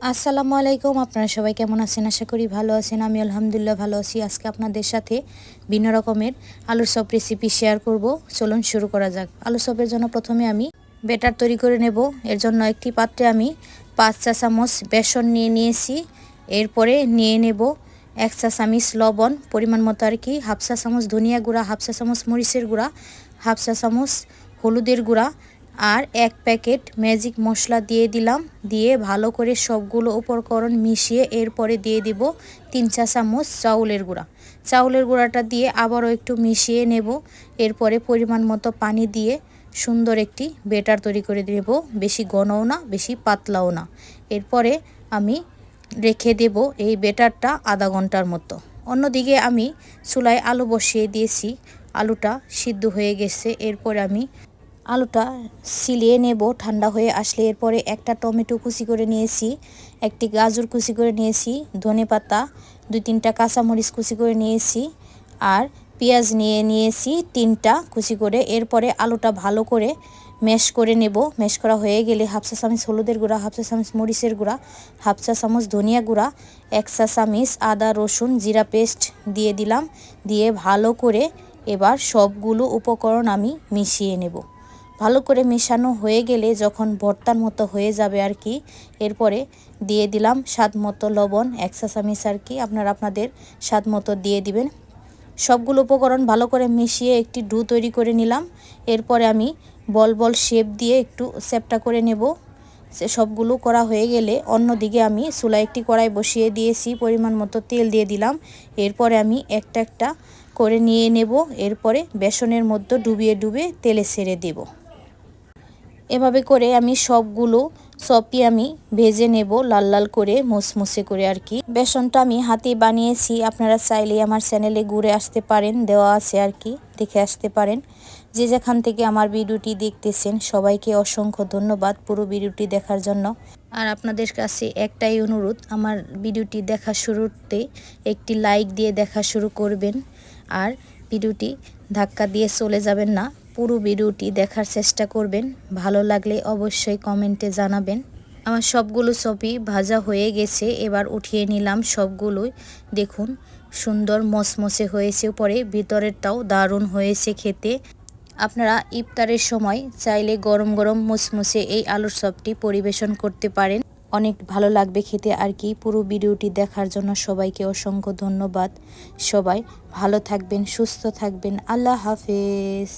আসসালামু আলাইকুম, আপনারা সবাই কেমন আছেন? আশা করি ভালো আছেন। আমি আলহামদুলিল্লাহ ভালো আছি। আজকে আপনাদের সাথে ভিন্ন রকমের আলুর চপ রেসিপি শেয়ার করব। চলুন শুরু করা যাক। আলু চপের জন্য প্রথমে আমি বেটার তৈরি করে নেব। এর জন্য একটি পাত্রে আমি পাঁচ চা চামচ বেসন নিয়ে নিয়েছি। এরপরে নিয়ে নেব এক চা চামচ লবণ, পরিমাণ মতো আর কি, হাফ চা চামচ ধনিয়া গুঁড়া, হাফ চা চামচ মরিচের গুঁড়া, হাফ চা চামচ হলুদের গুঁড়া আর এক প্যাকেট ম্যাজিক মশলা দিয়ে দিলাম। দিয়ে ভালো করে সবগুলো উপকরণ মিশিয়ে এরপরে দিয়ে দিব তিন চা চামচ চাউলের গুঁড়া। চাউলের গুঁড়াটা দিয়ে আবারও একটু মিশিয়ে নেব। এরপরে পরিমাণ মতো পানি দিয়ে সুন্দর একটি বেটার তৈরি করে দেব বেশি ঘনও না, বেশি পাতলাও না। এরপরে আমি রেখে দেব এই বেটারটা আধা ঘণ্টার মতো। অন্যদিকে আমি চুলায় আলু বসিয়ে দিয়েছি। আলুটা সিদ্ধ হয়ে গেছে। এরপর আমি আলুটা সিলিয়ে নেব, ঠান্ডা হয়ে আসলে এরপরে একটা টমেটো কুচি করে নিয়েছি, একটি গাজর কুচি করে নিয়েছি, ধনে পাতা, দুই তিনটা কাঁচামরিচ কুচি করে নিয়েছি আর পেঁয়াজ নিয়ে নিয়েছি তিনটা কুচি করে। এরপরে আলুটা ভালো করে ম্যাশ করে নেব। ম্যাশ করা হয়ে গেলে হাফ চা চামচ হলুদের গুঁড়া, হাফ চা চামচ মরিচের গুঁড়া, হাফ চা চামচ ধনিয়া গুঁড়া, এক চা চামচ আদা, রসুন, জিরা পেস্ট দিয়ে দিলাম। দিয়ে ভালো করে এবার সবগুলো উপকরণ আমি মিশিয়ে নেব। ভালো করে মেশানো হয়ে গেলে যখন ভর্তার মতো হয়ে যাবে আর কি, এরপরে দিয়ে দিলাম স্বাদ মতো লবণ, এক চামিচ আর কি। আপনারা আপনাদের স্বাদ মতো দিয়ে দিবেন। সবগুলো উপকরণ ভালো করে মিশিয়ে একটি ডু তৈরি করে নিলাম। এরপরে আমি বল বল শেপ দিয়ে একটু সেপটা করে নেব। সে সবগুলো করা হয়ে গেলে অন্যদিকে আমি চুলা একটি কড়াই বসিয়ে দিয়েছি, পরিমাণ মতো তেল দিয়ে দিলাম। এরপরে আমি একটা একটা করে নিয়ে নেব। এরপরে বেসনের মধ্যে ডুবিয়ে ডুবে তেলে ছেড়ে দেব। এভাবে করে আমি সবগুলো সপই আমি ভেজে নেব লাল লাল করে, মুসমুসে করে আর কি। বেসনটা আমি হাতে বানিয়েছি, আপনারা চাইলে আমার চ্যানেলে ঘুরে আসতে পারেন, দেওয়া আছে আর কি, দেখে আসতে পারেন। যে যেখান থেকে আমার ভিডিওটি দেখতেছেন, সবাইকে অসংখ্য ধন্যবাদ পুরো ভিডিওটি দেখার জন্য। আর আপনাদের কাছে একটাই অনুরোধ, আমার ভিডিওটি দেখা শুরুতে একটি লাইক দিয়ে দেখা শুরু করবেন। আর ভিডিওটি ধাক্কা দিয়ে চলে যাবেন না। পুরো ভিডিওটি দেখার চেষ্টা করবেন। ভালো লাগলে অবশ্যই কমেন্টে জানাবেন। আমার সবগুলো ছবি ভাজা হয়ে গেছে, এবার উঠিয়ে নিলাম সবগুলোই। দেখুন, সুন্দর মসমসে হয়েছে পরে ভিতরেরটাও দারুণ হয়েছে খেতে। আপনারা ইফতারের সময় চাইলে গরম গরম মুসমুসে এই আলুর চপটি পরিবেশন করতে পারেন। অনেক ভালো লাগবে খেতে আর কি। পুরো ভিডিওটি দেখার জন্য সবাইকে অসংখ্য ধন্যবাদ। সবাই ভালো থাকবেন, সুস্থ থাকবেন। আল্লাহ হাফেজ।